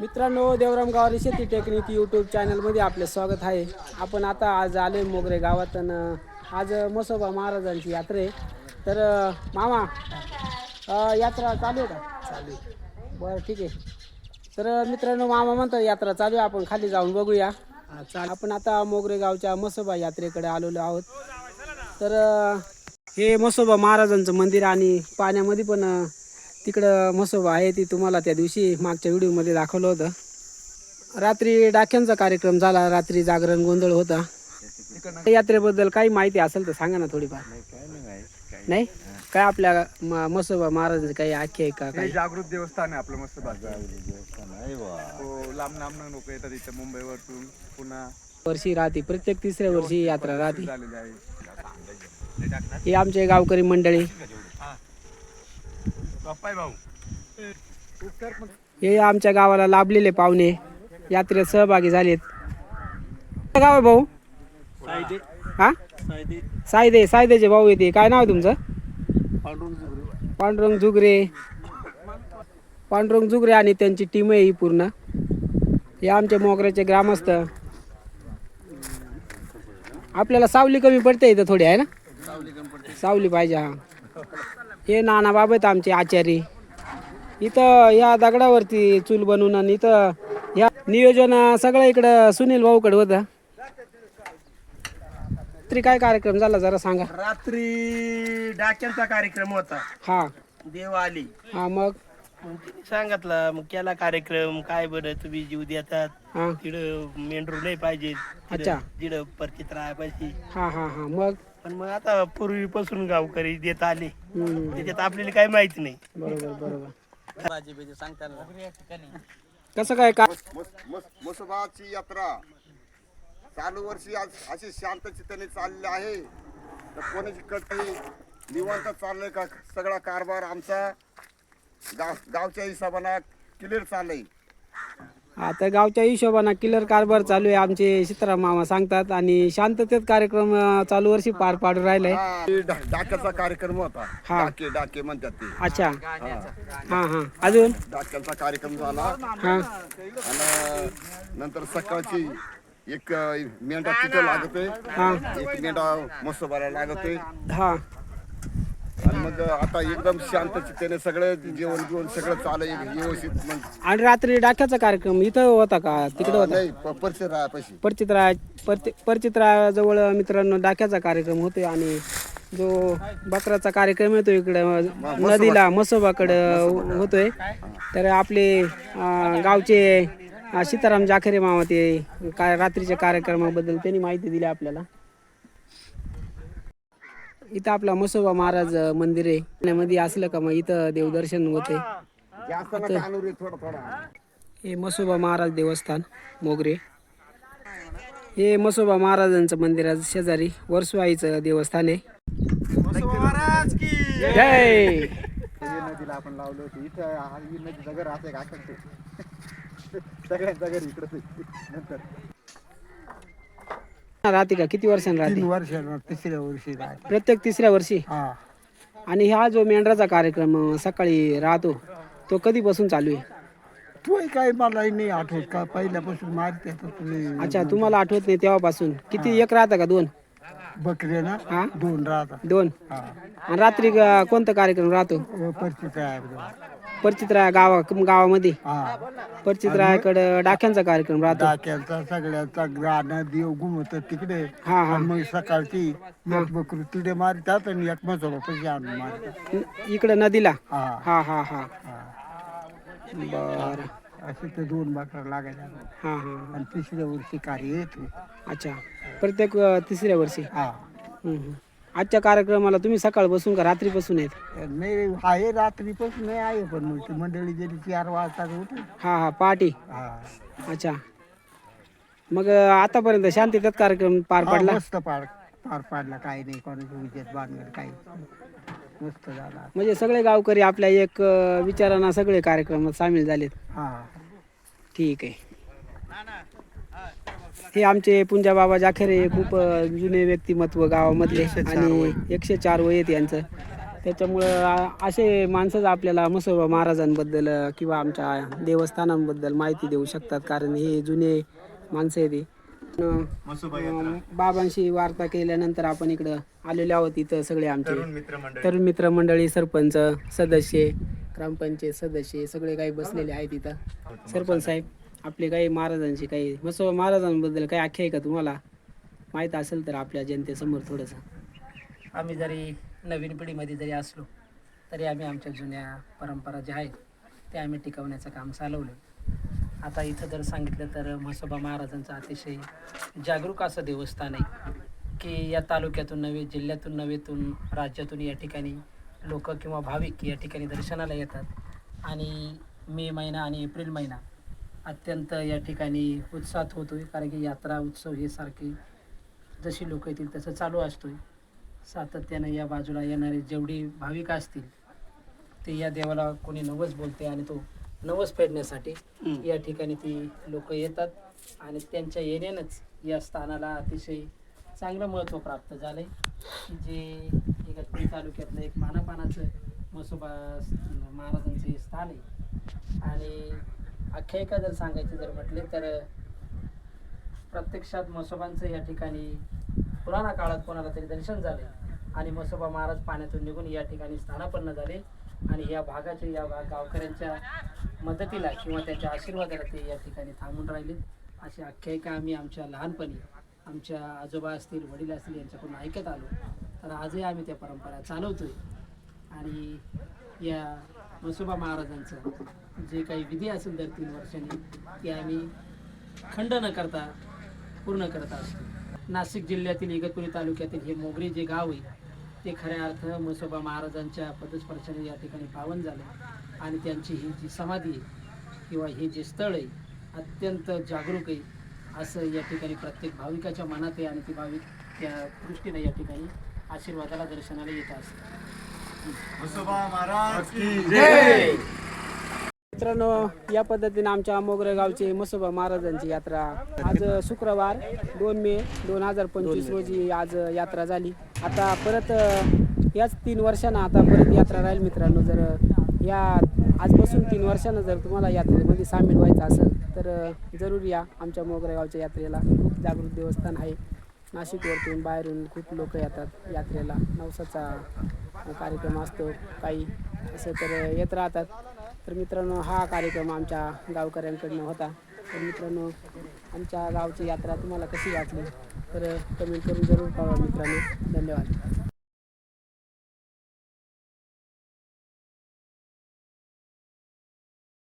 मित्रांनो देवराम गावारी शेती technique YouTube चॅनलमध्ये आपले स्वागत आहे. आपण आता आज आले मोगरे गावात आणि आज मसोबा महाराजांची यात्रा आहे. तर मामा अं, यात्रा चालू आहे का? चालू बरं ठीक आहे. तर मित्रांनो मामा म्हणतात यात्रा चालू आहे. आपण खाली जाऊन बघूया. आपण आता मोगरे गावच्या मसोबा यात्रेकडे आलेलो आहोत. तर अं, हे मसोबा महाराजांचं मंदिर आणि पाण्यामध्ये पण अं, तिकडं मसोबा आहे ती तुम्हाला त्या दिवशी मागच्या व्हिडिओमध्ये दाखवलं होतं. रात्री डाक्यांचा कार्यक्रम झाला रात्री जागरण गोंधळ होता. यात्रेबद्दल काही माहिती असेल तर सांगा ना थोडीफार. नाही काय आपल्या मसोबा महाराजांची काही आख्या आहे का हे काही? जागृत देवस्थान आहे आपलं मस्त हो लांब लांब लोक येतात इथं मुंबईवरतून. पुन्हा वर्षी राहते प्रत्येक तिसऱ्या वर्षी यात्रा राहते. हे आमचे गावकरी मंडळी. भाऊ हे आमच्या गावाला लाभलेले पाहुणे. यात्रेत सहभागी झालेत. गाव आहे भाऊ? हा? सायदे. सायदेचे भाऊ येते काय नाव आहे तुमचं? पांडुरंग जुगरे पांडुरंग जुगरे आणि त्यांची टीम आहे ही पूर्ण. हे आमचे मोगऱ्याचे ग्रामस्थ. आपल्याला सावली कमी पडते इथं थोडी आहे ना? सावली पाहिजे हा. हे नाना बाबा आहेत आमचे आचारी. इथं या दगडावरती चूल बनवून आणि इथं या नियोजन सगळं इकडं सुनील भाऊकडे होतं. तरी काय कार्यक्रम झाला जरा सांगा. रात्री डाक्यांचा कार्यक्रम होता. हा. देव आली. हा मग? मग तिने सांगितलं मग केला कार्यक्रम काय बरं तुम्ही जीव देतात. हा. तिकडं मेंढरू नाही पाहिजे अच्छा. तिकडं परिचित राहायला पाहिजे. हा हा हा. मग? पण मग आता पूर्वीपासून गावकरी देत आले. त्याच्यात आपल्याला काही माहिती नाही. बरोबर बरोबर. कसं काय का मुसबाची यात्रा. चालू वर्षी आज अशी शांत चित्ताने चालली आहे. तर कोणाची कटही निवांत चाललंय का सगळा कारभार आमचा? गाव गावच्या हिशोबानं क्लिअर चाललंय. आता गावच्या हिशोबानं किलर कारभार चालू आहे आमचे सीताराम मामा सांगतात. आणि शांततेत कार्यक्रम चालू वर्षी पार पाडून राहिलाय हा, डाक्याचा कार्यक्रम होता. हा. डाके डाके म्हणतात ते. अच्छा. हा. हा अजून? डाक्याचा कार्यक्रम झाला. हा. आणि नंतर सकाळची एक मेंढा तिथं लागतोय. हा. एक मेंढा मसोबाला लागतोय. हा. आणि मग आता एकदम शांत चित्तेने सगळं जेवण जेवण सगळं चालू आहे व्यवस्थित मग. आणि रात्री डाक्याचा कार्यक्रम इथं होता का? तिकडे होता? नाही प- परिचय राहापाशी परचित्रा परति परचित्राजवळ मित्रांनो डाक्याचा कार्यक्रम होतोय आणि जो बकराचा कार्यक्रम येतो इकडे नदीला मसोबाकडं होतोय. तर आपले अं, गावचे अं, सीताराम जाखरे मामा ते काय रात्रीच्या कार्यक्रमाबद्दल त्यांनी माहिती दिली आपल्याला. इथं आपला मसोबा महाराज मंदिर आहे. पुण्यामध्ये असलं का मग इथं देवदर्शन होते. हे मसोबा महाराज देवस्थान मोगरे. हे मसोबा महाराजांचं मंदिराचं शेजारी वर्सवाईचं देवस्थान आहे. जय! नदीला आपण लावलं होतं इथं हा- ही असं इकडं नंतर. राहते का? किती वर्षांनी राहते? वर्षांवर तिसऱ्या वर्षी राहते. प्रत्येक तिसऱ्या वर्षी? हा. आणि हा जो मेंढराचा कार्यक्रम अं, सकाळी राहतो तो कधीपासून चालू आहे? तो काय मला नाही आठवत का? पहिल्यापासून मारते तुला अच्छा तुम्हाला आठवत नाही तेव्हापासून? किती एक राहतं का दोन? बकरे ना हा? दोन राहतात. दोन? हा. आणि रात्री कोणता कार्यक्रम राहतो? परिचित आहे परचित्रा गावा गावामध्ये? हा. परचित्राकडं डाक्यांचा कार्यक्रम राहतो? डाक्यांचा सगळ्यांचा गाणं देव घुमत तिकडे. हा हा. आणि मग सकाळची एक बकरू तिकडे मारतात आणि एक मजोबा पैसे आणून मारतात. इकडं नदीला? हा. हा हा हा. हा. बर. असे ते दोन बकरा लागायला हा हा आणि तिसऱ्या वर्षी कार्य येतो अच्छा. प्रत्येक अ, तिसऱ्या वर्षी? हा. हम्म, हम्म. आजच्या कार्यक्रमाला तुम्ही सकाळपासून का रात्रीपासून आहेत? नाही आहे रात्रीपासून नाही आहे पण मग ती मंडळी गेली चार वाजता उठे हा हा पहाटे हा. अच्छा. मग अ, आतापर्यंत शांततेत कार्यक्रम पार हा, पडला? मस्त पार पार पाडला. काही नाही कोणाची विजेत बांधणार काही. मस्त झाला म्हणजे सगळे गावकरी आपल्या एक अ, विचारांना सगळे कार्यक्रमात सामील झालेत. हा. ठीक आहे. हे आमचे पुंजा बाबा जाखेरे खूप अ, जुने व्यक्तिमत्व गावामधले आणि एकशे चार वय आहेत यांचं. त्याच्यामुळं आ- असे माणसंच आपल्याला मसोबा महाराजांबद्दल अ, किंवा आमच्या देवस्थानांबद्दल माहिती देऊ शकतात. कारण हे जुने माणसं आहे ते अं, बाबांशी वार्ता केल्यानंतर आपण इकडं आलेलो आहोत इथं सगळे आमचे. तरुण मित्र मंडळी. सरपंच सदस्य ग्रामपंचायत सदस्य सगळे काही बसलेले आहेत इथं. सरपंच साहेब आपले काही महाराजांची काही मसोबा महाराजांबद्दल काही आख्या आहे का तुम्हाला? माहीत असेल तर आपल्या जनतेसमोर थोडंसं. आम्ही जरी नवीन पिढीमध्ये जरी असलो तरी आम्ही आमच्या जुन्या परंपरा ज्या आहेत त्या आम्ही टिकवण्याचं काम चालवलं आता इथं जर सांगितलं तर म्हसोबा महाराजांचं अतिशय जागरूक असं देवस्थान आहे की या तालुक्यातून नव्हे जिल्ह्यातून नव्हेतून राज्यातून या ठिकाणी लोक किंवा भाविक या ठिकाणी दर्शनाला येतात. आणि मे महिना आणि एप्रिल महिना अत्यंत या ठिकाणी उत्साहात आहे कारण की यात्रा उत्सव हे सारखे जशी लोक येतील तसं चालू असतो आहे सातत्यानं या बाजूला येणारे जेवढी भाविक असतील ते या देवाला कोणी नवस बोलते आणि तो नवस फेडण्यासाठी या ठिकाणी ती लोक येतात आणि त्यांच्या येण्यानंच या स्थानाला अतिशय चांगलं महत्त्व प्राप्त झालं आहे जे इगतपुरी तालुक्यातलं एक मानापानाचं मसोबा महाराजांचं हे स्थान आहे. आणि आख्यायिका जर सांगायची जर म्हटले तर प्रत्यक्षात म्हसोबांचं या ठिकाणी पुराणा काळात कोणाला तरी दर्शन झाले आणि म्हसोबा महाराज पाण्यातून निघून या ठिकाणी स्थानापन्न झाले. आणि या भागाच्या या भा- गावकऱ्यांच्या मदतीला किंवा त्यांच्या आशीर्वादाला ते या ठिकाणी थांबून राहिले. अशी आख्यायिका आम्ही आमच्या लहानपणी आमच्या आजोबा असतील वडील असतील यांच्याकडून ऐकत आलो. तर आजही आम्ही त्या परंपरा चालवतोय. आणि या म्हसोबा महाराजांचं जे काही विधी असेल दर तीन वर्षांनी ते आम्ही खंड न करता पूर्ण करत असतो. नाशिक जिल्ह्यातील इगतपुरी तालुक्यातील हे मोगरी जे गाव आहे ते खऱ्या अर्थ म्हसोबा महाराजांच्या पदस्पर्शाने या ठिकाणी पावन झालं. आणि त्यांची ही जी समाधी आहे किंवा हे जे स्थळ आहे अत्यंत जागरूक आहे. असं या ठिकाणी प्रत्येक भाविकाच्या मनात आहे आणि ती भाविक त्या दृष्टीने या ठिकाणी आशीर्वादाला दर्शनाला येत असतात. मित्रांनो या पद्धतीने आमच्या मोगरे गावचे मसोबा महाराजांची यात्रा आज शुक्रवार दोन मे दोन हजार पंचवीस रोजी आज यात्रा झाली. आता परत याच तीन वर्षांना आता परत यात्रा राहील मित्रांनो जर या आजपासून तीन वर्षानं जर तुम्हाला यात्रेमध्ये सामील व्हायचं असेल तर जरूर या आमच्या मोगरेगावच्या यात्रेला. खूप जागृत देवस्थान आहे. नाशिकवरतून बाहेरून खूप लोक येतात यात्रेला. नवसाचा कार्यक्रम असतो काही असं तर येत राहतात. तर मित्रांनो हा कार्यक्रम आमच्या गावकऱ्यांकडनं होता. तर मित्रांनो आमच्या गावची यात्रा तुम्हाला कशी वाटली? तर कमेंट करून जरूर कळवा मित्रांनो. धन्यवाद.